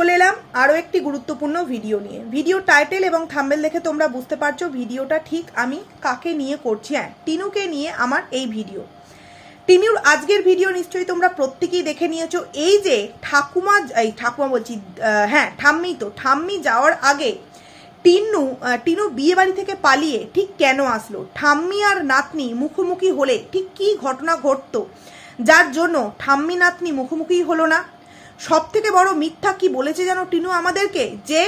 চলে এলাম আরও একটি গুরুত্বপূর্ণ ভিডিও নিয়ে। ভিডিও টাইটেল এবং থাম্বেল দেখে তোমরা বুঝতে পারছ ভিডিওটা ঠিক আমি কাকে নিয়ে করছি হ্যাঁ টিনুকে নিয়ে আমার এই ভিডিও টিনুর আজকের ভিডিও নিশ্চয়ই তোমরা প্রত্যেকেই দেখে নিয়েছো। এই যে ঠাকুমা, এই ঠাকুমা বলছি হ্যাঁ ঠাম্মি তো, ঠাম্মি যাওয়ার আগে টিনু টিনু বিয়ে বাড়ি থেকে পালিয়ে ঠিক কেন আসলো? ঠাম্মি আর নাতনি মুখোমুখি হলে ঠিক কি ঘটনা ঘটতো? যার জন্য ঠাম্মি, নাতনি মুখোমুখি হলো না? সব থেকে বড় মিথ্যা কি বলেছে যেন টিনু আমাদেরকে? যে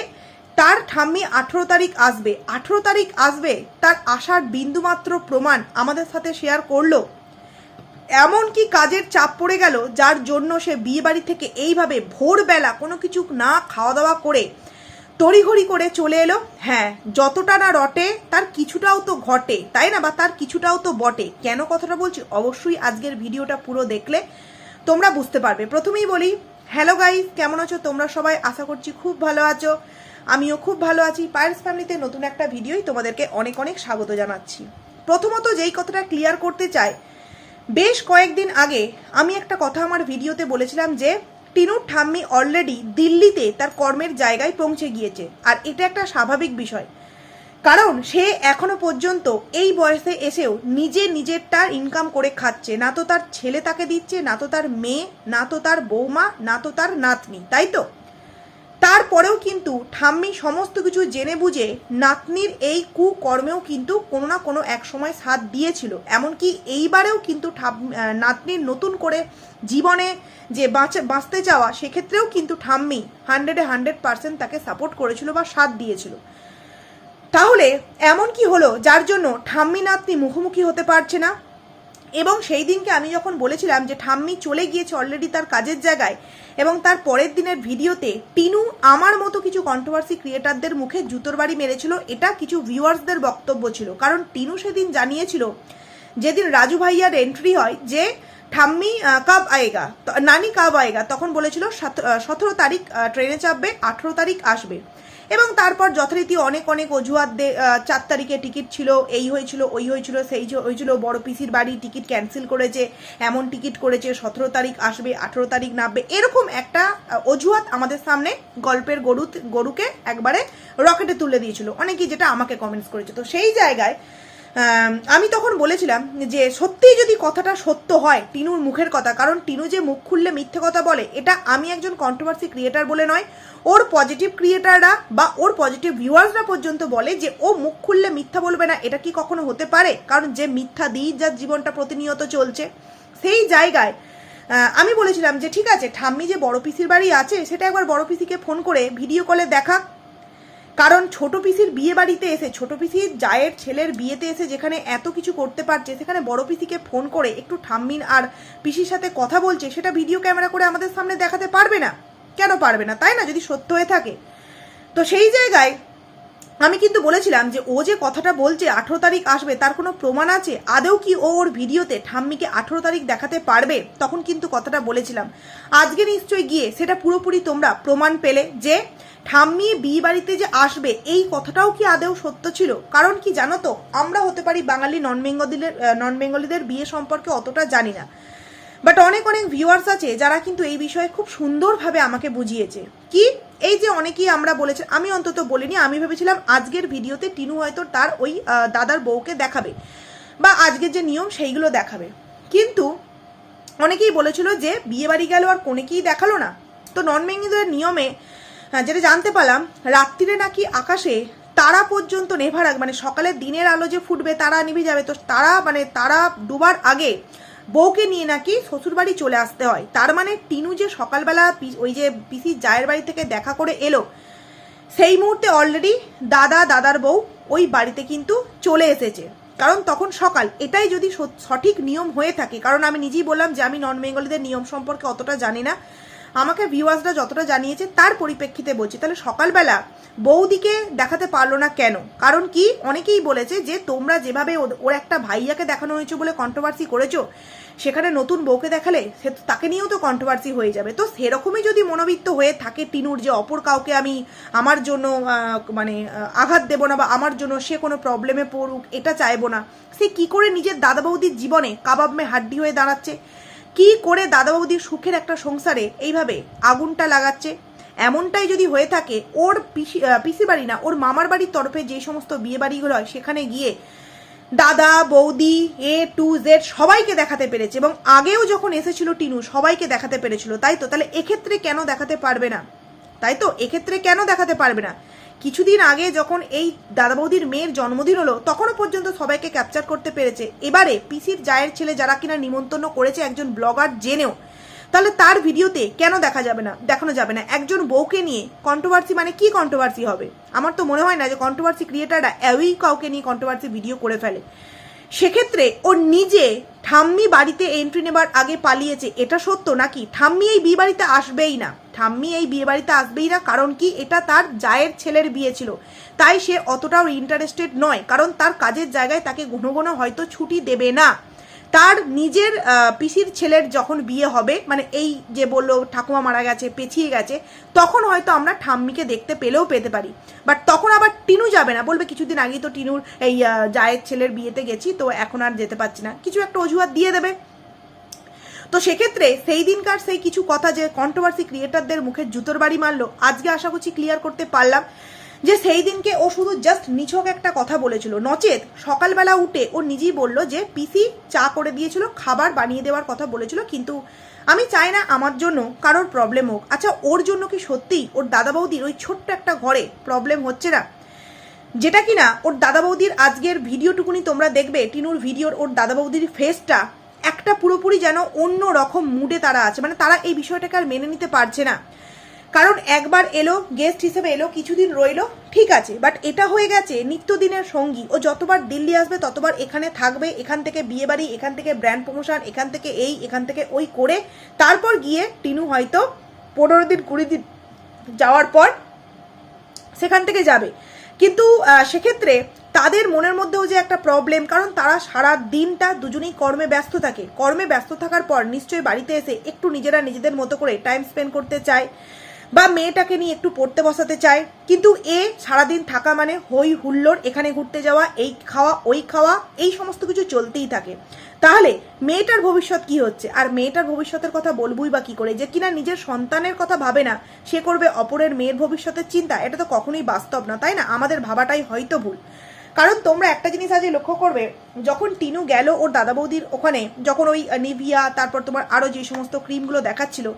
তার ঠাম্মি আঠেরো তারিখ আসবে। আঠেরো তারিখ আসবে, তার আসার বিন্দুমাত্র প্রমাণ আমাদের সাথে শেয়ার করল। এমন কি কাজের চাপ পড়ে গেল যার জন্য সে বিয়ে বাড়ি থেকে এইভাবে ভোরবেলা কোনো কিছু না খাওয়া দাওয়া করে তড়িঘড়ি করে চলে এলো? হ্যাঁ যতটা না রটে, তার কিছুটাও তো ঘটে, তাই না? বা তার কিছুটাও তো বটে। কেন কথাটা বলছি? অবশ্যই আজকের ভিডিওটা পুরো দেখলে তোমরা বুঝতে পারবে। প্রথমেই বলি হ্যালো গাইস কেমন আছো? তোমরা সবাই আশা করছি খুব ভালো আছো। আমিও খুব ভালো আছি। পায়েলস ফ্যামিলিতে নতুন একটা ভিডিওই তোমাদেরকে অনেক অনেক স্বাগত জানাচ্ছি। প্রথমত যেই কথাটা ক্লিয়ার করতে চাই, বেশ কয়েকদিন আগে আমি একটা কথা আমার ভিডিওতে বলেছিলাম যে, টিনুর ঠাম্মি অলরেডি দিল্লিতে তার কর্মের জায়গায় পৌঁছে গিয়েছে। আর এটা একটা স্বাভাবিক বিষয়। কারণ সে এখনও পর্যন্ত এই বয়সে এসেও নিজে নিজেরটা ইনকাম করে খাচ্ছে। না তো তার ছেলে তাকে দিচ্ছে, না তো তার মেয়ে, না তো তার বৌমা, না তো তার নাতনি, তাই তো? তারপরেও কিন্তু ঠাম্মি সমস্ত কিছু জেনে বুঝে নাতনির এই কুকর্মেও কিন্তু কোনো না কোনো এক সময় সাথ দিয়েছিল। এমনকি এইবারেও কিন্তু নাতনির নতুন করে জীবনে যে বাঁচে, বাঁচতে চাওয়া সেক্ষেত্রেও কিন্তু ঠাম্মি হান্ড্রেডে হান্ড্রেড পার্সেন্ট তাকে সাপোর্ট করেছিল বা সাথ দিয়েছিল। তাহলে এমন কি হলো যার জন্য ঠাম্মি নাতনি মুখোমুখি হতে পারছে না? এবং সেই দিনকে আমি যখন বলেছিলাম যে ঠাম্মি চলে গিয়েছে অলরেডি তার কাজের জায়গায় এবং তার পরের দিনের ভিডিওতে, টিনু আমার মতো কিছু কন্ট্রোভার্সি ক্রিয়েটারদের মুখে জুতোর বাড়ি মেরেছিল, এটা কিছু ভিউয়ার্সদের বক্তব্য ছিল। কারণ টিনু সেদিন জানিয়েছিল, যেদিন রাজু ভাইয়ার এন্ট্রি হয় যে ঠাম্মি কাব আয়েগা নানি কাব আয়েগা, তখন বলেছিল সতেরো তারিখ ট্রেনে চাপবে, আঠেরো তারিখ আসবে। এবং তারপর যথারীতি অনেক অনেক অজুহাত চার তারিখে টিকিট ছিল, এই হয়েছিল, ওই হয়েছিল, সেই হয়েছিল বড় পিসির বাড়ি, টিকিট ক্যান্সেল করেছে, এমন টিকিট করেছে, সতেরো তারিখ আসবে, আঠেরো তারিখ নামবে, এরকম একটা অজুহাত আমাদের সামনে গল্পের গরু গরুকে একবারে রকেটে তুলে দিয়েছিল। অনেকেই যেটা আমাকে কমেন্টস করেছে। তো সেই জায়গায় আম, তখন বলেছিলাম যে সত্যিই যদি কথাটা সত্য হয় টিনুর মুখের কথা কারণ টিনু যে মুখ খুললে মিথ্যে কথা বলে এটা আমি একজন কন্ট্রোভার্সি ক্রিয়েটার বলে নয় ওর পজিটিভ ক্রিয়েটাররা বা ওর পজিটিভ ভিউয়ার্সরা পর্যন্ত বলে যে ও মুখ খুললে মিথ্যা বলবে না এটা কি কখনো হতে পারে? কারণ যে মিথ্যা দিই যার জীবনটা প্রতিনিয়ত চলছে সেই জায়গায় আমি বলেছিলাম যে ঠিক আছে ঠাম্মি যে বড় পিসির বাড়ি আছে সেটা একবার বড় পিসিকে ফোন করে ভিডিও কলে দেখা কারণ ছোট পিসির বিয়ে বাড়িতে এসে, ছোট পিসির জায়ের ছেলের বিয়েতে এসে যেখানে এত কিছু করতে পারছে, সেখানে বড় পিসিকে ফোন করে একটু ঠাম্মিন আর পিসির সাথে কথা বলছে, সেটা ভিডিও ক্যামেরা করে আমাদের সামনে দেখাতে পারবে না? কেন পারবে না? তাই না? যদি সত্য হয়ে থাকে। তো সেই জায়গায় আমি কিন্তু বলেছিলাম যে ও যে কথাটা বলছে আঠেরো তারিখ আসবে, তার কোনো প্রমাণ আছে? আদৌ কি ও ওর ভিডিওতে ঠাম্মিকে আঠেরো তারিখ দেখাতে পারবে? তখন কিন্তু কথাটা বলেছিলাম। আজকে নিশ্চয়ই গিয়ে সেটা পুরোপুরি তোমরা প্রমাণ পেলে যে ঠাম্মি বিয়ে বাড়িতে যে আসবে, এই কথাটাও কি আদেও সত্য ছিল? কারণ কি জানো তো, আমরা হতে পারি বাঙালি নন বেঙ্গলিদের নন বেঙ্গলিদের বিয়ে সম্পর্কে অতটা জানি না। বাট অনেক অনেক ভিউয়ার্স আছে যারা কিন্তু এই বিষয়ে খুব সুন্দরভাবে আমাকে বুঝিয়েছে। কি? এই যে অনেকেই আমরা বলেছি আমি অন্তত বলিনি, আমি ভেবেছিলাম আজকের ভিডিওতে টিনু হয়তো তার ওই দাদার বউকে দেখাবে বা আজকের যে নিয়ম সেইগুলো দেখাবে। কিন্তু অনেকেই বলেছিল যে বিয়ে বাড়ি গেল আর কোনেকেই দেখাল না। তো নন বেঙ্গলিদের নিয়মে যেটা জানতে পারলাম, রাত্রিরে নাকি আকাশে তারা পর্যন্ত নেভার মানে সকালের দিনের আলো যে ফুটবে তারা নিভে যাবে। তো তারা মানে তারা ডুবার আগে বউকে নিয়ে নাকি শ্বশুরবাড়ি চলে আসতে হয়। তার মানে টিনু যে সকালবেলা ওই যে পিসির জায়ের বাড়ি থেকে দেখা করে এলো, সেই মুহূর্তে অলরেডি দাদা, দাদার বউ ওই বাড়িতে কিন্তু চলে এসেছে। কারণ তখন সকাল। এটাই যদি সঠিক নিয়ম হয়ে থাকে, কারণ আমি নিজেই বললাম যে আমি নন বেঙ্গলিদের নিয়ম সম্পর্কে অতটা জানি না। আমাকে ভিউয়ার্সরা যতটা জানিয়েছে তার পরিপ্রেক্ষিতে বলছি। তাহলে সকালবেলা বৌদিকে দেখাতে পারল না কেন? কারণ কি? অনেকেই বলেছে যে তোমরা যেভাবে ওর একটা ভাইয়াকে দেখানো হয়েছে বলে কন্ট্রোভার্সি করেছ, সেখানে নতুন বউকে দেখালে সে তাকে নিয়েও তো কন্ট্রোভার্সি হয়ে যাবে। তো সেরকমই যদি মনোবিত্ত হয়ে থাকে টিনুর যে অপর কাউকে আমি আমার জন্য মানে আঘাত দেবো না বা আমার জন্য সে কোনো প্রবলেমে পড়ুক, এটা চাইব না, সে কি করে নিজের দাদা বৌদির জীবনে কাবাব মে হাড্ডি হয়ে দাঁড়াচ্ছে? কি করে দাদা বৌদির সুখের একটা সংসারে এইভাবে আগুনটা লাগাচ্ছে? এমনটাই যদি হয়ে থাকে, ওর পিসি পিসি বাড়ি না, ওর মামার বাড়ির তরফে যে সমস্ত বিয়ে বাড়িগুলো হয়, সেখানে গিয়ে দাদা, বৌদি এ টু জেড সবাইকে দেখাতে পেরেছে এবং আগেও যখন এসেছিল টিনু, সবাইকে দেখাতে পেরেছিল। তাই তো? তাহলে এক্ষেত্রে কেন দেখাতে পারবে না? তাই তো? এক্ষেত্রে কেন দেখাতে পারবে না? কিছুদিন আগে যখন এই দাদা বৌদির মেয়ের জন্মদিন হলো, তখনও পর্যন্ত সবাইকে ক্যাপচার করতে পেরেছে। এবারে পিসির জায়ের ছেলে যারা কিনা নিমন্ত্রণ করেছে একজন ব্লগার জেনেও। তাহলে তার ভিডিওতে কেন দেখা যাবে না, দেখানো যাবে না? একজন বউকে নিয়ে কন্ট্রোভার্সি মানে কি কন্ট্রোভার্সি হবে? আমার তো মনে হয় না যে কন্ট্রোভার্সি ক্রিয়েটাররা এওই কাউকে নিয়ে কন্ট্রোভার্সি ভিডিও করে ফেলে। সেক্ষেত্রে ও নিজে ঠাম্মি বাড়িতে এন্ট্রি নেবার আগে পালিয়েছে, এটা সত্য নাকি? ঠাম্মি এই বিয়ে বাড়িতে আসবেই না। ঠাম্মি এই বিয়ে বাড়িতে আসবেই না কারণ কি? এটা তার জায়ের ছেলের বিয়ে ছিল। তাই সে অতটাও ইন্টারেস্টেড নয়, কারণ তার কাজের জায়গায় তাকে ঘন ঘন হয়তো ছুটি দেবে না। তার নিজের পিসির ছেলের যখন বিয়ে হবে মানে এই যে বলল ঠাকুমা মারা গেছে পেছিয়ে গেছে, তখন হয়তো আমরা ঠাম্মিকে দেখতে পেলেও পেতে পারি। বাট তখন আবার টিনু যাবে না। বলবে কিছুদিন আগেই তো টিনুর এই জায়ের ছেলের বিয়েতে গেছি, তো এখন আর যেতে পারছি না। কিছু একটা অজুহাত দিয়ে দেবে। তো সেক্ষেত্রে সেই দিনকার সেই কিছু কথা যে কন্ট্রোভার্সি ক্রিয়েটারদের মুখে জুতোর বাড়ি মারলো, আজকে আশা করছি ক্লিয়ার করতে পারলাম। যে সেই দিনকে ও শুধু জাস্ট নিছক একটা কথা বলেছিল। নচেত সকালবেলা উঠে ও নিজেই বলল যে, পিসি, চা করে দিয়েছিল, খাবার বানিয়ে দেওয়ার কথা বলেছিল, কিন্তু আমি চাই না আমার জন্য কারোর প্রবলেম হোক। আচ্ছা ওর জন্য কি সত্যিই ওর দাদা বৌদির ওই ছোট্ট একটা ঘরে প্রবলেম হচ্ছে না? যেটা কিনা ওর দাদা বৌদির আজকের ভিডিওটুকুনি তোমরা দেখবে, টিনুর ভিডিওর ওর দাদা বৌদির ফেসটা একটা পুরোপুরি যেন অন্য রকম মুডে তারা আছে। মানে তারা এই বিষয়টাকে আর মেনে নিতে পারছে না। কারণ একবার এলো গেস্ট হিসেবে এলো, কিছুদিন রইল, ঠিক আছে বাট এটা হয়ে গেছে নিত্যদিনের সঙ্গী। ও যতবার দিল্লি আসবে, ততবার এখানে থাকবে, এখান থেকে বিয়ে বাড়ি, এখান থেকে ব্র্যান্ড প্রমোশন এখান থেকে এই, এখান থেকে ওই করে তারপর গিয়ে টিনু হয়তো পনেরো দিন, কুড়ি দিন যাওয়ার পর সেখান থেকে যাবে। কিন্তু সেক্ষেত্রে তাদের মনের মধ্যেও যে একটা প্রবলেম কারণ তারা সারা দিনটা দুজনেই কর্মে ব্যস্ত থাকে। কর্মে ব্যস্ত থাকার পর নিশ্চয়ই বাড়িতে এসে একটু নিজেরা নিজেদের মতো করে টাইম স্পেন্ড করতে চায়। বা মেয়েটাকে নিয়ে একটু পড়তে বসাতে চায়। কিন্তু এ সারাদিন থাকা মানে হই হুল্লোড়, এখানে ঘুরতে যাওয়া, এই খাওয়া, ওই খাওয়া, এই সমস্ত কিছু চলতেই থাকে। তাহলে মেয়েটার ভবিষ্যৎ কি হচ্ছে? আর মেয়েটার ভবিষ্যতের কথা বলবই বা কি করে? যে কিনা নিজের সন্তানের কথা ভাবে না, সে করবে অপরের মেয়ের ভবিষ্যতের চিন্তা। এটা তো কখনোই বাস্তব না, তাই না? আমাদের ভাবাটাই হয়তো ভুল। কারণ তোমরা একটা জিনিস আজ লক্ষ্য করবে, যখন টিনু গেল ওর দাদা বৌদির ওখানে, যখন ওই নিভিয়া, তারপর তোমার আরও যে সমস্ত ক্রিমগুলো দেখাচ্ছিল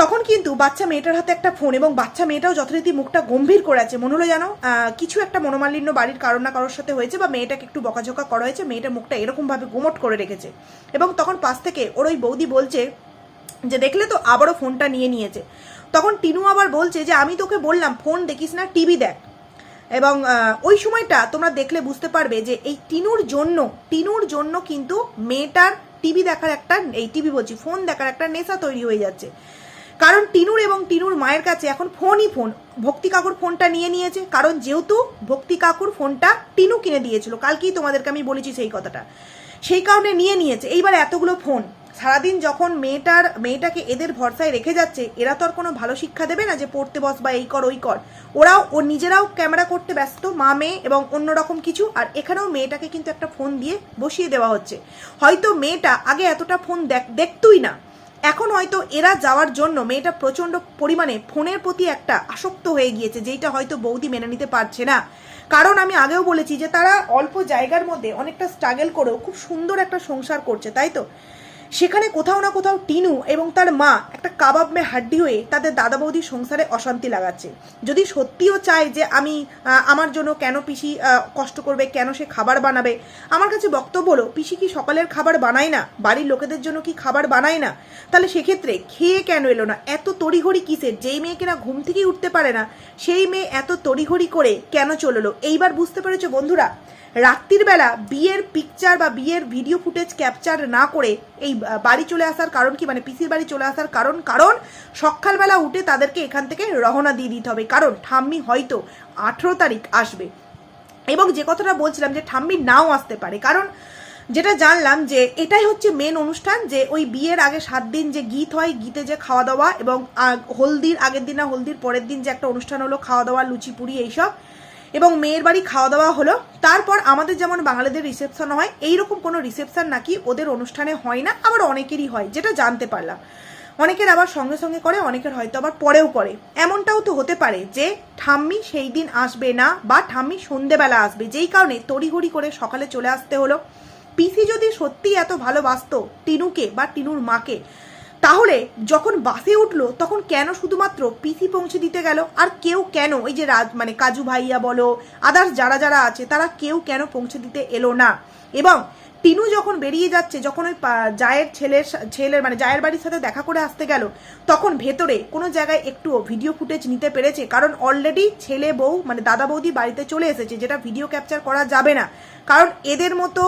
তখন কিন্তু বাচ্চা মেয়েটার হাতে একটা ফোন এবং বাচ্চা মেয়েটাও যথারীতি মুখটা গম্ভীর করে আছে। মনে হলো জানো কিছু একটা মনোমালিন্য বাড়ির কারোর না কারোর সাথে হয়েছে বা মেয়েটাকে একটু বকাঝকা করা হয়েছে মেয়েটার মুখটা এরকমভাবে গোমট করে রেখেছে। এবং তখন পাশ থেকে ওর ওই বৌদি বলছে যে, দেখলে তো আবারও ফোনটা নিয়ে নিয়েছে। তখন টিনু আবার বলছে যে, আমি তোকে বললাম ফোন দেখিস না টিভি দেখ। এবং ওই সময়টা তোমরা দেখলে বুঝতে পারবে যে, এই টিনুর জন্য টিনুর জন্য কিন্তু মেয়েটার টিভি দেখার একটা, এই টিভি বলছি ফোন দেখার একটা নেশা তৈরি হয়ে যাচ্ছে। কারণ টিনুর এবং টিনুর মায়ের কাছে এখন ফোনই ফোন। ভক্তি কাকুর ফোনটা নিয়ে নিয়েছে, কারণ যেহেতু ভক্তি কাকুর ফোনটা টিনু কিনে দিয়েছিল। কালকেই তোমাদেরকে আমি বলেছি সেই কথাটা। সেই কারণে নিয়ে নিয়েছে। এইবার এতগুলো ফোন। সারাদিন যখন মেয়েটার, মেয়েটাকে এদের ভরসায় রেখে যাচ্ছে, এরা তো আর কোনো ভালো শিক্ষা দেবে না যে পড়তে বস বা এই কর, ওই কর। ওরাও, ও নিজেরাও ক্যামেরা করতে ব্যস্ত, মা, মেয়ে এবং অন্যরকম কিছু। আর এখানেও মেয়েটাকে কিন্তু একটা ফোন দিয়ে বসিয়ে দেওয়া হচ্ছে। হয়তো মেয়েটা আগে এতটা ফোন দেখ, দেখতুই না। এখন হয়তো এরা যাওয়ার জন্য মেয়েটা প্রচণ্ড পরিমাণে ফোনের প্রতি একটা আসক্ত হয়ে গিয়েছে যেটা হয়তো বৌদি মেনে নিতে পারছে না। কারণ আমি আগেও বলেছি যে তারা অল্প জায়গার মধ্যে অনেকটা স্ট্রাগল করেও খুব সুন্দর একটা সংসার করছে, তাই তো? সেখানে কোথাও না কোথাও টিনু এবং তার মা একটা কাবাব মে হাড্ডি হয়ে তাদের দাদা বৌদির সংসারে অশান্তি লাগাচ্ছে। যদি সত্যিও চায় যে আমি আমার জন্য কেন পিসি কষ্ট করবে, কেন সে খাবার বানাবে? আমার কাছে বক্তব্য হলো, পিসি কি সকালের খাবার বানায় না? বাড়ির লোকেদের জন্য কি খাবার বানায় না? তাহলে সেক্ষেত্রে খেয়ে কেন এলো না? এত তড়িঘড়ি কিসের? যেই মেয়ে কিনা ঘুম থেকেই উঠতে পারে না, সেই মেয়ে এত তড়িঘড়ি করে কেন চলল? এইবার বুঝতে পেরেছ বন্ধুরা? রাত্রির বেলা বিয়ের পিকচার বা বিয়ের ভিডিও ফুটেজ ক্যাপচার না করে এই বাড়ি চলে আসার কারণ কি? মানে পিসির বাড়ি চলে আসার কারণ কারণ সকালবেলা উঠে তাদেরকে এখান থেকে রওনা দিয়ে দিতে হবে। কারণ ঠাম্মি হয়তো আঠেরো তারিখ আসবে। এবং যে কথাটা বলছিলাম যে ঠাম্মি নাও আসতে পারে, কারণ যেটা জানলাম যে এটাই হচ্ছে মেন অনুষ্ঠান যে ওই বিয়ের আগে সাত দিন যে গীত হয়, গীতে যে খাওয়া দাওয়া এবং হলদির আগের দিন না, হলদির পরের দিন যে একটা অনুষ্ঠান হলো খাওয়া দাওয়া লুচি পুরি এইসব এবং মেয়ের বাড়ি খাওয়া দাওয়া হলো। তারপর আমাদের যেমন বাঙালিদের রিসেপশন হয়, এইরকম কোনো রিসেপশন নাকি ওদের অনুষ্ঠানে হয় না, আবার অনেকেরই হয়, যেটা জানতে পারলাম। অনেকের আবার সঙ্গে সঙ্গে করে, অনেকের হয়তো আবার পরেও করে। এমনটাও তো হতে পারে যে, ঠাম্মি সেই দিন আসবে না, বা ঠাম্মি সন্ধেবেলা আসবে, যেই কারণে তড়িঘড়ি করে সকালে চলে আসতে হলো। পিসি যদি সত্যি এত ভালোবাসত, টিনুকে বা টিনুর মাকে তাহলে যখন বাসে উঠল, তখন কেন শুধুমাত্র পিসি পৌঁছে দিতে গেল? আর কেউ কেন, ওই যে রাজ মানে কাজু ভাইয়া বলো আদার্স যারা যারা আছে, তারা কেউ কেন পৌঁছে দিতে এলো না? এবং টিনু যখন বেরিয়ে যাচ্ছে, যখন ওই জায়ের ছেলের ছেলের মানে জায়ের বাড়ির সাথে দেখা করে আসতে গেল, তখন ভেতরে কোনো জায়গায় একটুও ভিডিও ফুটেজ নিতে পেরেছে। কারণ অলরেডি ছেলে বউ মানে দাদা বৌদি বাড়িতে চলে এসেছে, যেটা ভিডিও ক্যাপচার করা যাবে না। কারণ এদের মতো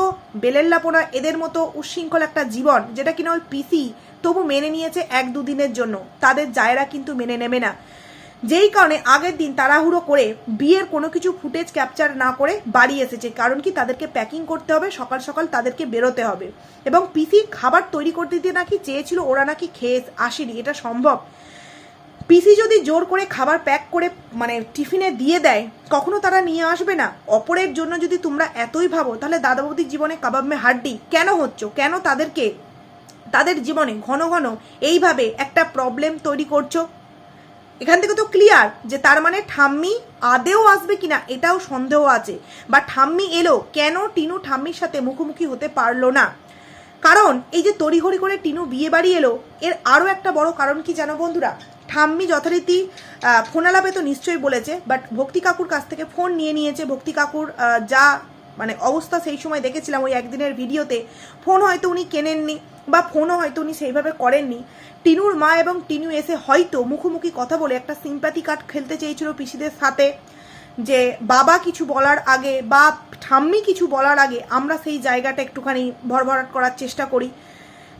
বেলেল্লাপোনা, এদের মতো উশৃঙ্খল একটা জীবন, যেটা কিনা ওই পিসি তবু মেনে নিয়েছে এক দুদিনের জন্য। তাদের জায়রা কিন্তু মেনে নেবে না। যেই কারণে আগের দিন তাড়াহুড়ো করে বিয়ের কোনো কিছু ফুটেজ ক্যাপচার না করে বাড়ি এসেছে। কারণ কি? তাদেরকে প্যাকিং করতে হবে, সকাল সকাল তাদেরকে বেরোতে হবে। এবং পিসি খাবার তৈরি করতে দিয়ে নাকি চেয়েছিল ওরা নাকি খেয়ে আসেনি, এটা সম্ভব। পিসি যদি জোর করে খাবার প্যাক করে মানে টিফিনে দিয়ে দেয়, কখনো তারা নিয়ে আসবে না। অপরের জন্য যদি তোমরা এতই ভাবো, তাহলে দাদা বৌদির জীবনে কাবাব মে হাড্ডি কেন হচ্ছ? কেন তাদেরকে তাদের জীবনে ঘন ঘন এইভাবে একটা প্রবলেম তৈরি করছ। এখান থেকে তো ক্লিয়ার যে তার মানে ঠাম্মি আদেও আসবে কিনা এটাও সন্দেহ আছে। বা ঠাম্মি এলো, কেন টিনু ঠাম্মির সাথে মুখোমুখি হতে পারল না? কারণ এই যে তড়িঘড়ি করে টিনু বিয়ে বাড়ি এলো, এর আরও একটা বড় কারণ কি জানো বন্ধুরা? ঠাম্মি যথারীতি ফোনালাপে তো নিশ্চয়ই বলেছে বাট ভক্তি কাকুর কাছ থেকে ফোন নিয়ে নিয়েছে। ভক্তি কাকুর যা মানে অবস্থা সেই সময় দেখেছিলাম ওই একদিনের ভিডিওতে ফোন হয়তো উনি কেনেননি। বা ফোনও হয়তো উনি সেইভাবে করেননি। টিনুর মা এবং টিনু এসে হয়তো মুখোমুখি কথা বলে একটা সিম্প্যাথি কার্ড খেলতে চেয়েছিল পিসিদের সাথে যে, বাবা কিছু বলার আগে বা ঠাম্মি কিছু বলার আগে আমরা সেই জায়গাটা একটুখানি ভরভরাট করার চেষ্টা করি।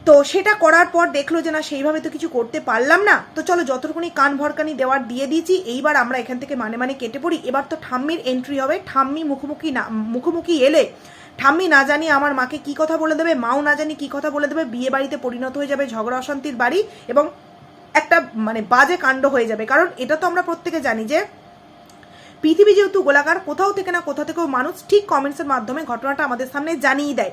তো সেটা করার পর দেখল যে, না, সেইভাবে তো কিছু করতে পারলাম না। তো চলো যতটুকুনি কান ভরকানি দেওয়ার দিয়ে দিয়েছি, এইবার আমরা এখান থেকে মানে মানে কেটে পড়ি। এবার তো ঠাম্মির এন্ট্রি হবে। ঠাম্মি মুখোমুখি না, মুখোমুখি এলে ঠাম্মি না জানি আমার মাকে কি কথা বলে দেবে, মাও না জানি কি কথা বলে দেবে, বিয়ে বাড়িতে পরিণত হয়ে যাবে ঝগড়া অশান্তির বাড়ি এবং একটা মানে বাজে কাণ্ড হয়ে যাবে। কারণ এটা তো আমরা প্রত্যেকে জানি যে পৃথিবী যেহেতু গোলাকার, কোথাও থেকে না কোথাও থেকেও মানুষ ঠিক কমেন্টসের মাধ্যমে ঘটনাটা আমাদের সামনে জানিয়ে দেয়।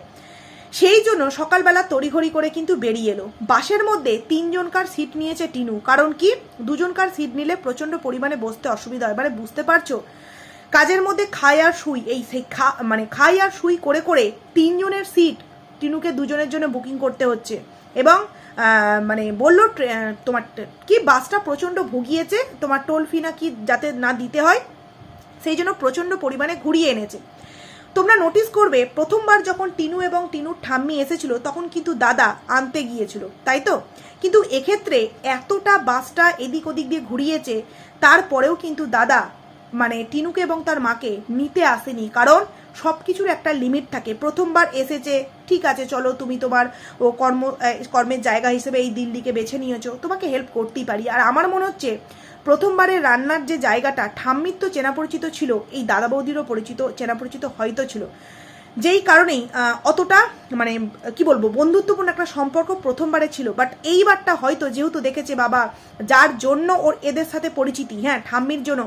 সেই জন্য সকালবেলা তড়িঘড়ি করে কিন্তু বেরিয়ে এলো। বাসের মধ্যে তিনজনকার সিট নিয়েছে টিনু। কারণ কি? দুজনকার সিট নিলে প্রচণ্ড পরিমাণে বসতে অসুবিধা হয়। মানে বুঝতে পারছ? কাজের মধ্যে খাই আর শুই, এই সেই খা মানে খাই আর শুই করে করে তিনজনের সিট টিনুকে দুজনের জন্য বুকিং করতে হচ্ছে। এবং মানে বলল তোমার কি বাসটা প্রচণ্ড ভুগিয়েছে? তোমার টোল ফি না কি যাতে না দিতে হয়? সেই জন্য প্রচণ্ড পরিমাণে ঘুরিয়ে এনেছে। তোমরা নোটিস করবে, প্রথমবার যখন টিনু এবং টিনুর ঠাম্মি এসেছিল, তখন কিন্তু দাদা আনতে গিয়েছিল, তাই তো? কিন্তু এক্ষেত্রে এতটা বাসটা এদিক ওদিক দিয়ে ঘুরিয়েছে, তারপরেও কিন্তু দাদা মানে টিনুকে এবং তার মাকে নিতে আসেনি, কারণ সব কিছুর একটা লিমিট থাকে। প্রথমবার এসেছে, ঠিক আছে, চলো তুমি তোমার ও কর্ম কর্মের জায়গা হিসেবে এই দিল্লিকে বেছে নিয়েছো, তোমাকে হেল্প করতেই পারি। আর আমার মনে হচ্ছে, প্রথমবারের রান্নার যে জায়গাটা, ঠাম্মির তো চেনা পরিচিত ছিল, এই দাদা বৌদিরও পরিচিত, চেনা পরিচিত হয়তো ছিল। যেই কারণেই অতটা মানে কি বলব, বন্ধুত্বপূর্ণ একটা সম্পর্ক প্রথমবারে ছিল বাট এইবারটা হয়তো যেহেতু দেখেছে বাবা, যার জন্য ওর এদের সাথে পরিচিতি হ্যাঁ ঠাম্মির জন্য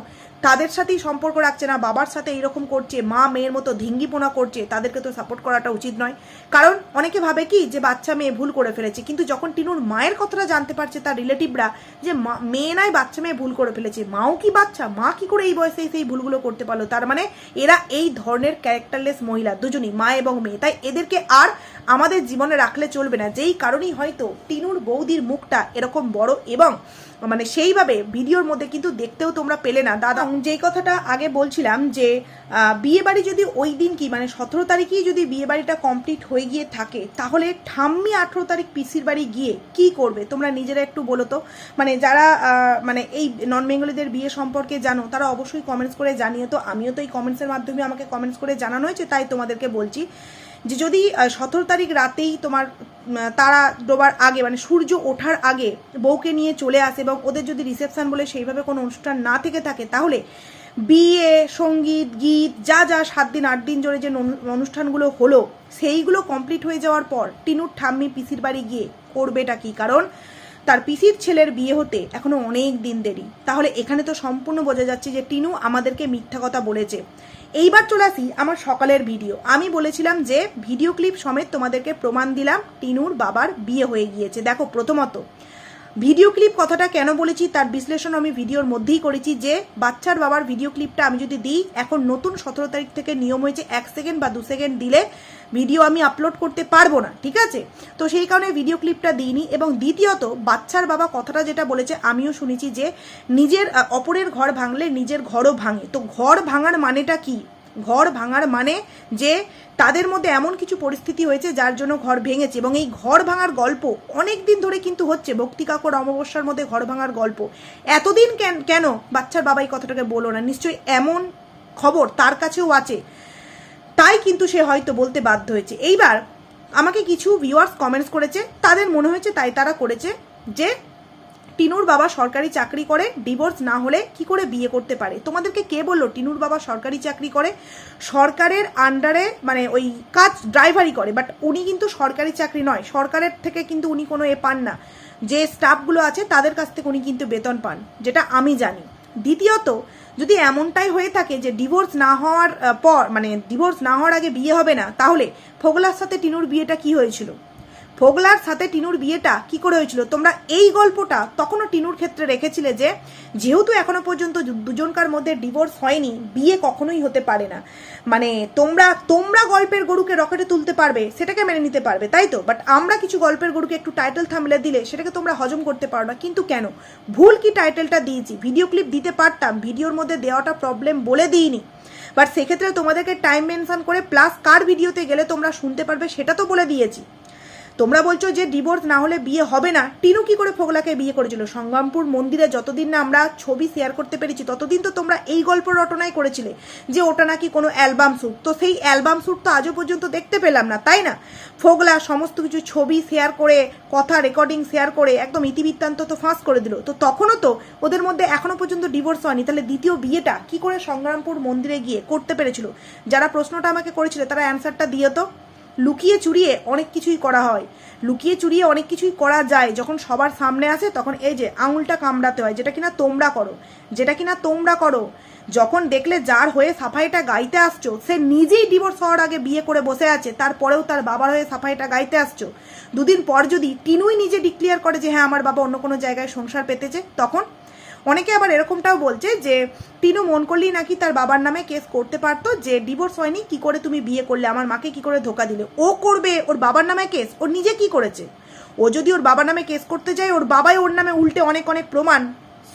তাদের সাথেই সম্পর্ক রাখছে না, বাবার সাথে এরকম করছে, মা মেয়ের মতো ধিঙ্গিপোনা করছে, তাদেরকে তো সাপোর্ট করাটা উচিত নয়। কারণ অনেকে ভাবে কি যে বাচ্চা মেয়ে ভুল করে ফেলেছে, কিন্তু যখন টিনুর মায়ের কথাটা জানতে পারছে তার রিলেটিভরা যে মেয়ে নয় বাচ্চা মেয়ে ভুল করে ফেলেছে, মাও কি বাচ্চা, মা কি করে এই বয়সে সেই ভুলগুলো করতে পারল? তার মানে এরা এই ধরনের ক্যারেক্টারলেস মহিলা, দুজনই, মা এবং মেয়ে। তাই এদেরকে আর আমাদের জীবনে রাখলে চলবে না। যেই কারণেই হয়তো টিনুর বৌদির মুখটা এরকম বড় এবং মানে সেইভাবে ভিডিওর মধ্যে কিন্তু দেখতেও তোমরা পেলে না। দাদা যেই কথাটা আগে বলছিলাম যে বিয়ে বাড়ি যদি ওই দিন কি মানে সতেরো তারিখেই যদি বিয়ে বাড়িটা কমপ্লিট হয়ে গিয়ে থাকে তাহলে ঠাম্মি আঠেরো তারিখ পিসির বাড়ি গিয়ে কি করবে? তোমরা নিজেরা একটু বলো তো। মানে যারা মানে এই নন বেঙ্গলিদের বিয়ে সম্পর্কে জানো তারা অবশ্যই কমেন্টস করে জানিয়ে তো। আমিও তো এই কমেন্টসের মাধ্যমে আমাকে কমেন্টস করে জানানো হয়েছে তাই তোমাদেরকে বলছি। যে যদি সতেরো তারিখ রাতেই তোমার তারা ডোবার আগে মানে সূর্য ওঠার আগে বউকে নিয়ে চলে আসে এবং ওদের যদি রিসেপশন বলে সেইভাবে কোনো অনুষ্ঠান না থেকে থাকে, তাহলে বিয়ে, সংগীত, গীত, যা যা সাত দিন, আট দিন জোরে যে অনুষ্ঠানগুলো হলো, সেইগুলো কমপ্লিট হয়ে যাওয়ার পর টিনুর ঠাম্মি পিসির বাড়ি গিয়ে করবেটা কি? কারণ তার পিসির ছেলের বিয়ে হতে এখনও অনেক দিন দেরি। তাহলে এখানে তো সম্পূর্ণ বোঝা যাচ্ছে যে টিনু আমাদেরকে মিথ্যা কথা বলেছে। এইবার চলে আসি আমার সকালের ভিডিও। আমি বলেছিলাম যে ভিডিও ক্লিপ সমেত তোমাদেরকে প্রমাণ দিলাম টিনুর বাবার বিয়ে হয়ে গিয়েছে। দেখো, প্রথমত, ভিডিও ক্লিপ কথাটা কেন বলেছি তার বিশ্লেষণ আমি ভিডিওর মধ্যেই করেছি যে বাচ্চার বাবার ভিডিও ক্লিপটা আমি যদি দিই, এখন নতুন সতেরো তারিখ থেকে নিয়ম হয়েছে এক সেকেন্ড বা দু সেকেন্ড দিলে ভিডিও আমি আপলোড করতে পারব না, ঠিক আছে? তো সেই কারণে ভিডিও ক্লিপটা দিইনি এবং দ্বিতীয়ত বাচ্চার বাবা কথাটা যেটা বলেছে আমিও শুনেছি যে নিজের অপরের ঘর ভাঙলে নিজের ঘরও ভাঙে। তো ঘর ভাঙার মানেটা কি? ঘর ভাঙার মানে যে তাদের মধ্যে এমন কিছু পরিস্থিতি হয়েছে যার জন্য ঘর ভেঙেছে এবং এই ঘর ভাঙার গল্প অনেক দিন ধরে কিন্তু হচ্ছে। ভক্তি কাকর অমাবস্যার মধ্যে ঘর ভাঙার গল্প। এতদিন কেন বাচ্চার বাবাই কথাটাকে বলো না? নিশ্চয়ই এমন খবর তার কাছেও আছে তাই কিন্তু সে হয়তো বলতে বাধ্য হয়েছে। এইবার আমাকে কিছু ভিউয়ার্স কমেন্টস করেছে, তাদের মনে হয়েছে তাই তারা করেছে যে, টিনুর বাবা সরকারি চাকরি করে ডিভোর্স না হলে কি করে বিয়ে করতে পারে? তোমাদেরকে কে বলল টিনুর বাবা সরকারি চাকরি করে? সরকারের আন্ডারে মানে ওই কাজ ড্রাইভারই করে বাট উনি কিন্তু সরকারি চাকরি নয়। সরকারের থেকে কিন্তু উনি কোনো এ পান না। যে স্টাফগুলো আছে, তাদের কাছ থেকে উনি কিন্তু বেতন পান, যেটা আমি জানি। দ্বিতীয়ত যদি এমনটাই হয়ে থাকে যে ডিভোর্স না হওয়ার পর মানে ডিভোর্স না হওয়ার আগে বিয়ে হবে না, তাহলে ফোগলার সাথে টিনুর বিয়েটা কি হয়েছিল? ফোগলার সাথে টিনুর বিয়েটা কি করে হয়েছিল? তোমরা এই গল্পটা তখনও টিনুর ক্ষেত্রে রেখেছিলে যে, যেহেতু এখনও পর্যন্ত দুজনকার মধ্যে ডিভোর্স হয়নি, বিয়ে কখনোই হতে পারে না। মানে তোমরা তোমরা গল্পের গরুকে রকেটে তুলতে পারবে, সেটাকে মেনে নিতে পারবে, তাই তো? বাট আমরা কিছু গল্পের গরুকে একটু টাইটেল থামলে দিলে সেটাকে তোমরা হজম করতে পারো না, কিন্তু কেন? ভুল কি টাইটেলটা দিয়েছি? ভিডিও ক্লিপ দিতে পারতাম ভিডিওর মধ্যে দেওয়াটা প্রবলেম বলে দিইনি। বাট সেক্ষেত্রে তোমাদেরকে টাইম মেনশন করে প্লাস কার ভিডিওতে গেলে তোমরা শুনতে পারবে, সেটা তো বলে দিয়েছি। তোমরা বলছো যে ডিভোর্স না হলে বিয়ে হবে না। টিনু কি করে ফোগলাকে বিয়ে করেছিল? সংগ্রামপুর মন্দিরে যতদিন না আমরা ছবি শেয়ার করতে পেরেছি, ততদিন তো তোমরা এই গল্প রটনাই করেছিলে যে ওটা নাকি কোনো অ্যালবাম শ্যুট তো সেই অ্যালবাম শ্যুট তো আজও পর্যন্ত দেখতে পেলাম না, তাই না? ফোগলা সমস্ত কিছু ছবি শেয়ার করে, কথা রেকর্ডিং শেয়ার করে, একদম ইতিবৃত্তান্ত তো ফাঁস করে দিল। তো তখনও তো ওদের মধ্যে এখনও পর্যন্ত ডিভোর্স হয়নি। তাহলে দ্বিতীয় বিয়েটা কি করে সংগ্রামপুর মন্দিরে গিয়ে করতে পেরেছিল? যারা প্রশ্নটা আমাকে করেছিল, তারা অ্যান্সারটা দিয়ে তো। লুকিয়ে চুরিয়ে অনেক কিছুই করা হয়। লুকিয়ে চুরিয়ে অনেক কিছুই করা যায়, যখন সবার সামনে আসে তখন এই যে আঙুলটা কামড়াতে হয়, যেটা কিনা তোমরা করো, যেটা কিনা তোমরা করো, যখন দেখলে যার হয়ে সাফাইটা গাইতে আসছো, সে নিজেই ডিভোর্স হওয়ার আগে বিয়ে করে বসে আছে, তারপরেও তার বাবার হয়ে সাফাইটা গাইতে আসছো। দুদিন পর যদি টিনুই নিজে ডিক্লিয়ার করে যে হ্যাঁ আমার বাবা অন্য কোনো জায়গায় সংসার পেতেছে, তখন অনেকে আবার এরকমটাও বলছে যে, টিনু মন করলেই নাকি তার বাবার নামে কেস করতে পারতো যে ডিভোর্স হয়নি, কি করে তুমি বিয়ে করলে? আমার মাকে কি করে ধোকা দিলে? ও করবে ওর বাবার নামে কেস, ওর নিজে কি করেছে? ও যদি ওর বাবার নামে কেস করতে যায়, ওর বাবাই ওর নামে উল্টে অনেক অনেক প্রমাণ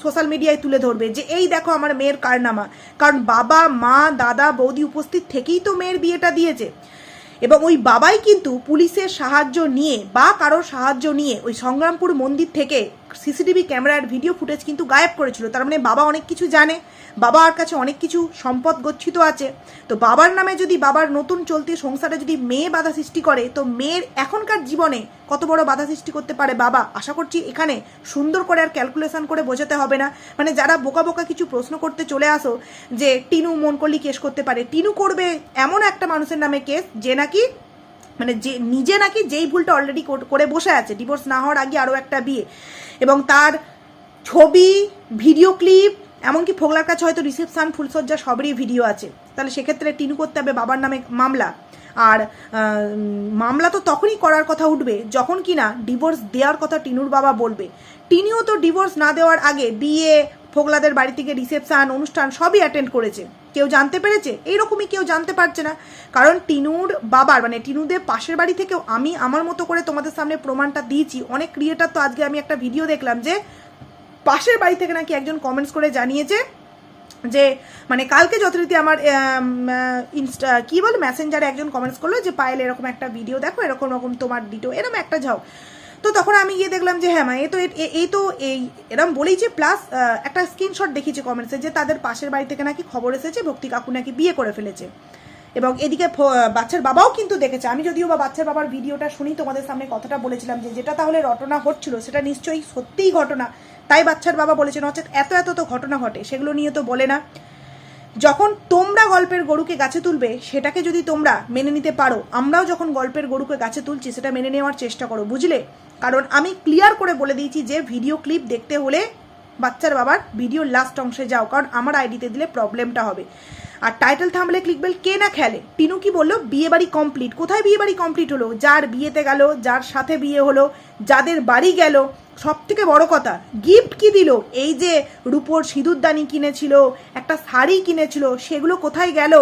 সোশ্যাল মিডিয়ায় তুলে ধরবে যে, এই দেখো আমার মেয়ের কারনামা। কারণ বাবা, মা, দাদা, বৌদি উপস্থিত থেকেই তো মেয়ের বিয়েটা দিয়েছে। এবং ওই বাবাই কিন্তু পুলিশের সাহায্য নিয়ে বা কারোর সাহায্য নিয়ে ওই সংগ্রামপুর মন্দির থেকে সিসিটিভি ক্যামেরার ভিডিও ফুটেজ কিন্তু গায়েব করেছিল। তার মানে বাবা অনেক কিছু জানে বাবার কাছে অনেক কিছু সম্পদ গচ্ছিত আছে। তো বাবার নামে যদি বাবার নতুন চলতি সংসারে যদি মেয়ে বাধা সৃষ্টি করে, তো মেয়ের এখনকার জীবনে কত বড় বাধা সৃষ্টি করতে পারে বাবা? আশা করছি এখানে সুন্দর করে আর ক্যালকুলেশন করে বোঝাতে হবে না। মানে যারা বোকা বোকা কিছু প্রশ্ন করতে চলে আসো যে, টিনু মন করলি কেস করতে পারে। টিনু করবে এমন একটা মানুষের নামে কেস যে নাকি মানে যে, নিজে নাকি যেই ভুলটা অলরেডি করে বসে আছে ডিভোর্স না হওয়ার আগে আরও একটা বিয়ে। এবং তার ছবি ভিডিও ক্লিপ এমনকি ফোগলার কাছে হয়তো রিসেপশান ফুলসজ্জা সবেরই ভিডিও আছে। তাহলে সেক্ষেত্রে টিনু করতে হবে বাবার নামে মামলা। আর মামলা তো তখনই করার কথা উঠবে যখন কিনা ডিভোর্স দেওয়ার কথা টিনুর বাবা বলবে। টিনিও তো ডিভোর্স না দেওয়ার আগে বিয়ে ফোগলাদের বাড়ি থেকে রিসেপশান, অনুষ্ঠান সবই অ্যাটেন্ড করেছে। কেউ জানতে পেরেছে? এইরকমই কেউ জানতে পারছে না। কারণ টিনুর বাবার মানে টিনুদের পাশের বাড়ি থেকেও আমি আমার মতো করে তোমাদের সামনে প্রমাণটা দিয়েছি। অনেক ক্রিয়েটার তো আজকে আমি একটা ভিডিও দেখলাম যে, পাশের বাড়ি থেকে নাকি একজন কমেন্টস করে জানিয়েছে যে মানে কালকে যথারীতি আমার ইনস্টা কী বল মেসেঞ্জারে একজন কমেন্টস করল যে, পায়েল, এরকম একটা ভিডিও দেখো, এরকম রকম তোমার ডিটো এরকম একটা যাও তো তখন আমি গিয়ে দেখলাম যে হ্যাঁ মা, এ তো এই তো এই, এরম বলেইছে প্লাস একটা স্ক্রিনশট দেখিয়েছে কমেন্টসে যে তাদের পাশের বাড়ি থেকে নাকি খবর এসেছে ভক্তি কাকু নাকি বিয়ে করে ফেলেছে। এবং এদিকে বাচ্চার বাবাও কিন্তু দেখেছে। আমি যদিও বা বাচ্চার বাবার ভিডিওটা শুনি, তোমাদের সামনে কথাটা বলেছিলাম যে, যেটা তাহলে রটনা হচ্ছিল সেটা নিশ্চয়ই সত্যিই ঘটনা। তাই বাচ্চার বাবা বলেছেন, অর্থাৎ এত এত তো ঘটনা ঘটে, সেগুলো নিয়ে তো বলে না। যখন তোমরা গল্পের গরুকে গাছে তুলবে, সেটাকে যদি তোমরা মেনে নিতে পারো, আমরাও যখন গল্পের গরুকে গাছে তুলছি, সেটা মেনে নেওয়ার চেষ্টা করো, বুঝলে? কারণ আমি ক্লিয়ার করে বলে দিয়েছি যে ভিডিও ক্লিপ দেখতে হলে বাচ্চার বাবার ভিডিওর লাস্ট অংশে যাও, কারণ আমার আইডিতে দিলে প্রবলেমটা হবে। আর টাইটেল থামলে ক্লিকবেল কে না খেলে? টিনু কি বলল? বিয়ে বাড়ি কমপ্লিট কোথায় বিয়ে বাড়ি কমপ্লিট হলো? যার বিয়েতে গেল, যার সাথে বিয়ে হলো, যাদের বাড়ি গেল সব থেকে বড় কথা গিফট কি দিল? এই যে রূপোর সিঁদুরদানি কিনেছিল, একটা শাড়ি কিনেছিল, সেগুলো কোথায় গেল?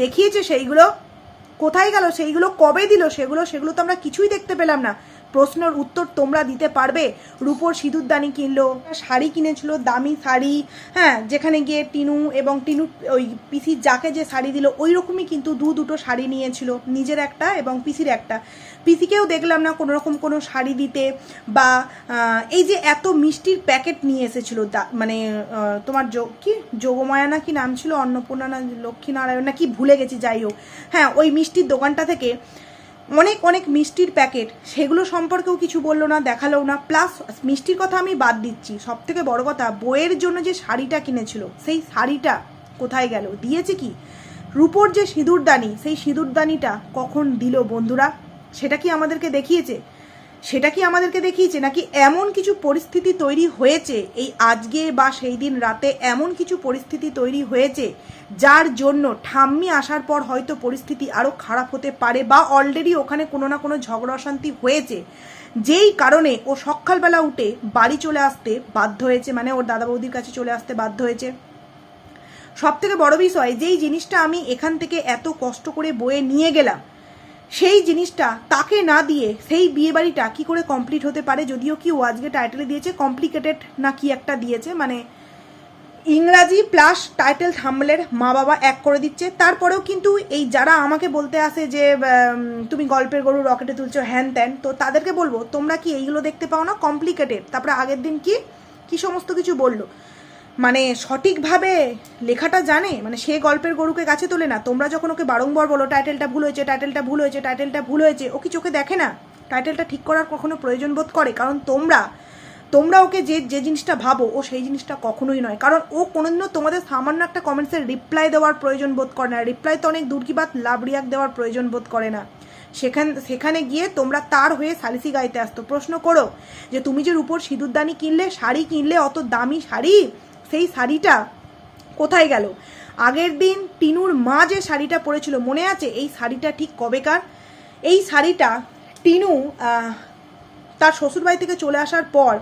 দেখিয়েছে সেইগুলো? কোথায় গেল? সেইগুলো কবে দিল? সেগুলো সেগুলো তো আমরা কিছুই দেখতে পেলাম না। প্রশ্নের উত্তর তোমরা দিতে পারবে। রূপোর সিঁদুরদানি কিনলো, শাড়ি কিনেছিল, দামি শাড়ি হ্যাঁ যেখানে গিয়ে টিনু এবং টিনু, ওই পিসির যাকে যে শাড়ি দিল, ওই রকমই কিন্তু দু দুটো শাড়ি নিয়েছিল, নিজের একটা এবং পিসির একটা। পিসিকেও দেখলাম না কোনো রকম কোনো শাড়ি দিতে বা এই যে এত মিষ্টির প্যাকেট নিয়ে এসেছিল মানে তোমার যোগ কি? যোগমায়া না কি নাম ছিল? অন্নপূর্ণা না, লক্ষ্মীনারায়ণ না কি? ভুলে গেছি, যাই হোক। হ্যাঁ ওই মিষ্টির দোকানটা থেকে অনেক অনেক মিষ্টির প্যাকেট, সেগুলো সম্পর্কেও কিছু বলল না দেখাল না। প্লাস মিষ্টির কথা আমি বাদ দিচ্ছি। সব থেকে বড় কথা, বইয়ের জন্য যে শাড়িটা কিনেছিল, সেই শাড়িটা কোথায় গেল? দিয়েছে কি? রূপোর যে সিঁদুরদানি, সেই সিঁদুরদানিটা কখন দিল বন্ধুরা? সেটা কি আমাদেরকে দেখিয়েছে? সেটা কি আমাদেরকে দেখিয়েছে? নাকি এমন কিছু পরিস্থিতি তৈরি হয়েছে, এই আজকে বা সেই দিন রাতে এমন কিছু পরিস্থিতি তৈরি হয়েছে, যার জন্য ঠাম্মি আসার পর হয়তো পরিস্থিতি আরও খারাপ হতে পারে বা অলরেডি ওখানে কোনো না কোনো ঝগড়া অশান্তি হয়েছে? যেই কারণে ও সকালবেলা উঠে বাড়ি চলে আসতে বাধ্য হয়েছে মানে ওর দাদা বৌদির কাছে চলে আসতে বাধ্য হয়েছে। সব থেকে বড় বিষয়, যেই জিনিসটা আমি এখান থেকে এত কষ্ট করে বয়ে নিয়ে গেলাম সেই জিনিসটা তাকে না দিয়ে সেই বিয়ে বাড়িটা কী করে কমপ্লিট হতে পারে যদিও কি ও আজকে টাইটেলে দিয়েছে কমপ্লিকেটেড না কি একটা দিয়েছে মানে ইংরাজি প্লাস টাইটেল থাম্বলের মা বাবা এক করে দিচ্ছে। তারপরেও কিন্তু এই যারা আমাকে বলতে আসে যে তুমি গল্পের গরু রকেটে তুলছো, হ্যান ত্যান, তো তাদেরকে বলব, তোমরা কি এইগুলো দেখতে পাও না? কমপ্লিকেটেড তারপরে আগের দিন কি? কি সমস্ত কিছু বলল? মানে সঠিকভাবে লেখাটা জানে? মানে সে গল্পের গরুকে কাছে তোলে না। তোমরা যখন ওকে বারংবার বলো, টাইটেলটা ভুল হয়েছে, টাইটেলটা ভুল হয়েছে, টাইটেলটা ভুল হয়েছে, ও কি চোখে দেখে না? টাইটেলটা ঠিক করার কখনো প্রয়োজন বোধ করে? কারণ তোমরা তোমরা ওকে যে যে জিনিসটা ভাবো, ও সেই জিনিসটা কখনোই নয়। কারণ ও কোনোদিনও তোমাদের সামান্য একটা কমেন্টসের রিপ্লাই দেওয়ার প্রয়োজন বোধ করে না। রিপ্লাই তো অনেক দূর কি বাত, লাভ রিয়াক দেওয়ার প্রয়োজন বোধ করে না। সেখান, সেখানে গিয়ে তোমরা তার হয়ে সালিসি গাইতে আসতো। প্রশ্ন করো যে, তুমি যে রূপোর সিঁদুরদানি কিনলে, শাড়ি কিনলে, অত দামি শাড়ি? সেই শাড়িটা কোথায় গেল? আগের দিন টিনুর মা যে শাড়িটা পরেছিল, মনে আছে? এই শাড়িটা ঠিক কবেকার? এই শাড়িটা টিনু তার শ্বশুরবাড়ি থেকে চলে আসার পর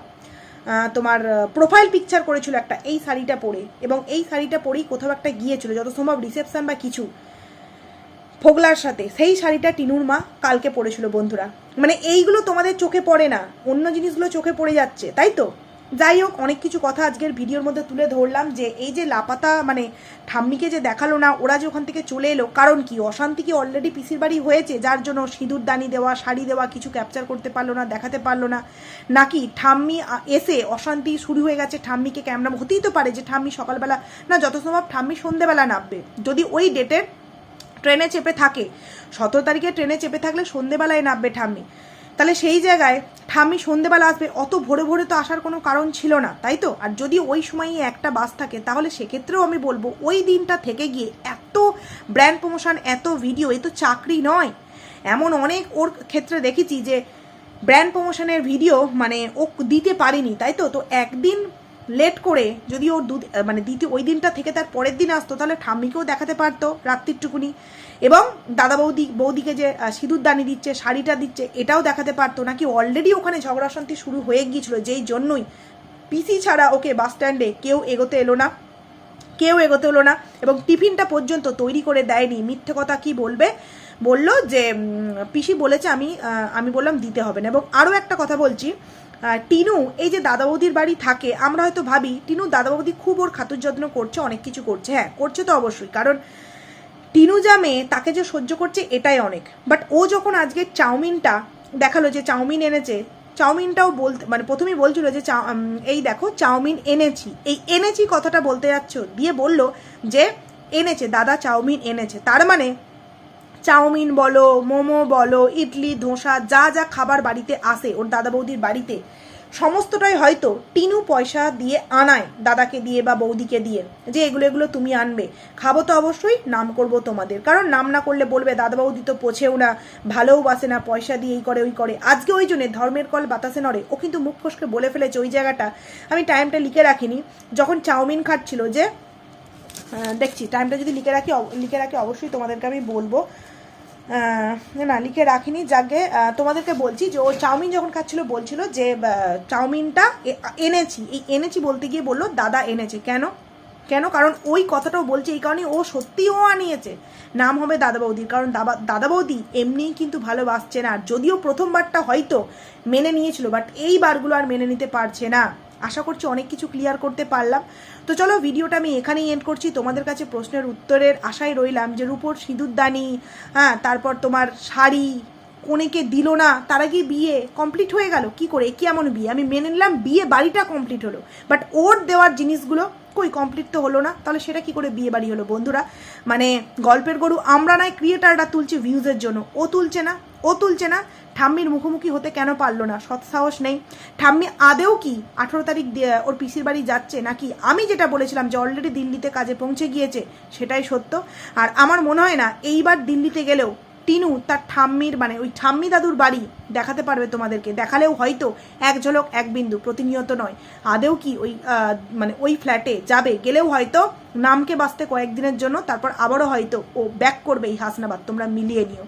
তোমার প্রোফাইল পিকচার করেছিল একটা এই শাড়িটা পরে এবং এই শাড়িটা পরেই কোথাও একটা গিয়েছিল, যত সম্ভব রিসেপশন বা কিছু। ফোগলার সাথে। সেই শাড়িটা টিনুর মা কালকে পরেছিল, বন্ধুরা। মানে এইগুলো তোমাদের চোখে পড়ে না, অন্য জিনিসগুলো চোখে পড়ে যাচ্ছে, তাই তো? যাই হোক, অনেক কিছু কথা আজকের ভিডিওর মধ্যে তুলে ধরলাম যে এই যে লাপাতা মানে ঠাম্মিকে যে দেখাল না, ওরা যে ওখান থেকে চলে এলো, কারণ কি? অশান্তি কি অলরেডি পিসির বাড়ি হয়েছে, যার জন্য সিঁদুর দানি দেওয়া, শাড়ি দেওয়া, কিছু ক্যাপচার করতে পারল না, দেখাতে পারল না? নাকি ঠাম্মি এসে অশান্তি শুরু হয়ে গেছে, ঠাম্মিকে ক্যামেরা হতেই তো পারে যে ঠাম্মি সকালবেলা, না যত সম্ভব ঠাম্মি সন্ধেবেলা নামবে। যদি ওই ডেটের ট্রেনে চেপে থাকে, সতেরো তারিখে ট্রেনে চেপে থাকলে সন্ধেবেলায় নামবে ঠাম্মি। তাহলে সেই জায়গায় ঠাম্মি সন্ধেবেলা আসবে, অত ভোরে ভোরে তো আসার কোনো কারণ ছিল না, তাই তো? আর যদি ওই সময়ই একটা বাস থাকে, তাহলে সেক্ষেত্রেও আমি বলব ওই দিনটা থেকে গিয়ে এত ব্র্যান্ড প্রমোশন এত ভিডিও এ তো চাকরি নয়। এমন অনেক ওর ক্ষেত্রে দেখেছি যে ব্র্যান্ড প্রমোশনের ভিডিও মানে ও দিতে পারেনি, তাই তো? তো একদিন লেট করে যদি ওর দু মানে দ্বিতীয় ওই দিনটা থেকে তার পরের দিন আসতো, তাহলে ঠাম্মিকেও দেখাতে পারতো রাত্রিটুকুনি এবং দাদা বৌদি, বৌদিকে যে সিঁদুর দানি দিচ্ছে, শাড়িটা দিচ্ছে, এটাও দেখাতে পারতো। নাকি অলরেডি ওখানে ঝগড়া অশান্তি শুরু হয়ে গিয়েছিল, যেই জন্যই পিসি ছাড়া ওকে বাস স্ট্যান্ডে কেউ এগোতে এলো না। কেউ এগোতে হলো না এবং টিফিনটা পর্যন্ত তৈরি করে দেয়নি। মিথ্যে কথা কি বলবে? বলল যে পিসি বলেছে আমি আমি বললাম দিতে হবে না। এবং আরও একটা কথা বলছি টিনু, এই যে দাদা বৌদির বাড়ি থাকে, আমরা হয়তো ভাবি, টিনু দাদা বৌদি খুব ওর খাতুর যত্ন করছে, অনেক কিছু করছে। হ্যাঁ করছে তো অবশ্যই, কারণ টিনু যা মেয়ে, তাকে যে সহ্য করছে, এটাই অনেক। বাট ও যখন আজকে চাউমিনটা দেখাল যে চাউমিন এনেছে, চাউমিনটাও বলতে মানে প্রথমেই বলছিল যে এই দেখো, চাউমিন এনেছি। এই এনেছি কথাটা বলতে যাচ্ছ, দিয়ে বলল যে, এনেছে, দাদা চাউমিন এনেছে। তার মানে চাউমিন বলো, মোমো বলো, ইডলি, ধোসা, যা যা খাবার বাড়িতে আসে ওর দাদা বৌদির বাড়িতে, সমস্তটাই হয়তো টিনু পয়সা দিয়ে আনায় দাদাকে দিয়ে বা বৌদিকে দিয়ে, যে এগুলো এগুলো তুমি আনবে। খাব তো অবশ্যই, নাম করব তোমাদের। কারণ নাম না করলে বলবে, দাদা বৌদি তো পোছেও না, ভালোও বাসে না, পয়সা দিয়ে এই করে, ওই করে। আজকে ওই জন্যে ধর্মের কল বাতাসে নড়ে, ও কিন্তু মুখ ফসকে বলে ফেলেছে ওই জায়গাটা। আমি টাইমটা লিখে রাখিনি, যখন চাউমিন খাচ্ছিল যে দেখছি টাইমটা যদি লিখে রাখি লিখে রাখি, অবশ্যই তোমাদেরকে আমি বলব। আহ, না লিখে রাখিনি যাকে তোমাদেরকে বলছি যে ও চাউমিন যখন খাচ্ছিল বলছিল যে চাউমিনটা এনেছি। এই এনেছি বলতে গিয়ে বলল দাদা এনেছে। কেন? কেন? কারণ ওই কথাটাও বলছে এই কারণে ও সত্যিই ও আনিয়েছে। নাম হবে দাদা বৌদির কারণ দাদা দাদা বৌদি এমনিই কিন্তু ভালোবাসছে না। আর যদিও প্রথমবারটা হয়তো মেনে নিয়েছিল বাট এই বারগুলো আর মেনে নিতে পারছে না। আশা করছি অনেক কিছু ক্লিয়ার করতে পারলাম। তো চলো ভিডিওটা আমি এখানেই এন্ড করছি। তোমাদের কাছে প্রশ্নের উত্তরের আশায় রইলাম যে রূপোর সিঁদুরদানি হ্যাঁ তারপর তোমার শাড়ি কোনেকে দিল না, তার আগে বিয়ে কমপ্লিট হয়ে গেল? কি করে? কি এমন বিয়ে? আমি মেনে নিলাম বিয়ে বাড়িটা কমপ্লিট হলো। বাট ওর দেওয়ার জিনিসগুলো কই কমপ্লিট তো হলো না। তাহলে সেটা কি করে বিয়ে বাড়ি হলো বন্ধুরা? মানে গল্পের গরু আমরা নয় ক্রিয়েটাররা তুলছি ভিউজের জন্য। ও তুলছে না, ও তুলছে না। ঠাম্মির মুখোমুখি হতে কেন পারল না? সৎ সাহস নেই। ঠাম্মি আদেও কি আঠেরো তারিখ ওর পিসির বাড়ি যাচ্ছে? নাকি আমি যেটা বলেছিলাম যে অলরেডি দিল্লিতে কাজে পৌঁছে গিয়েছে, সেটাই সত্য। আর আমার মনে হয় না, এইবার দিল্লিতে গেলেও টিনু তার ঠাম্মির মানে ওই ঠাম্মি দাদুর বাড়ি দেখাতে পারবে তোমাদেরকে। দেখালেও হয়তো এক ঝলক, এক বিন্দু, প্রতিনিয়ত নয়। আদেও কি ওই মানে ওই ফ্ল্যাটে যাবে, গেলেও হয়তো নামকে বাঁচতে কয়েকদিনের জন্য, তারপর আবারও হয়তো ও ব্যাক করবে এই হাসনাবাদ, তোমরা মিলিয়ে নিও।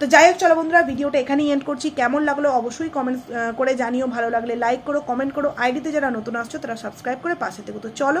তো যাই হোক, চলো বন্ধুরা, ভিডিওটা এখানেই এন্ড করছি। কেমন লাগল অবশ্যই কমেন্ট করে জানিও। ভালো লাগলে লাইক করো কমেন্ট করো। আইডিতে যারা নতুন আসছো, তারা সাবস্ক্রাইব করে পাশে থেকো। তো চলো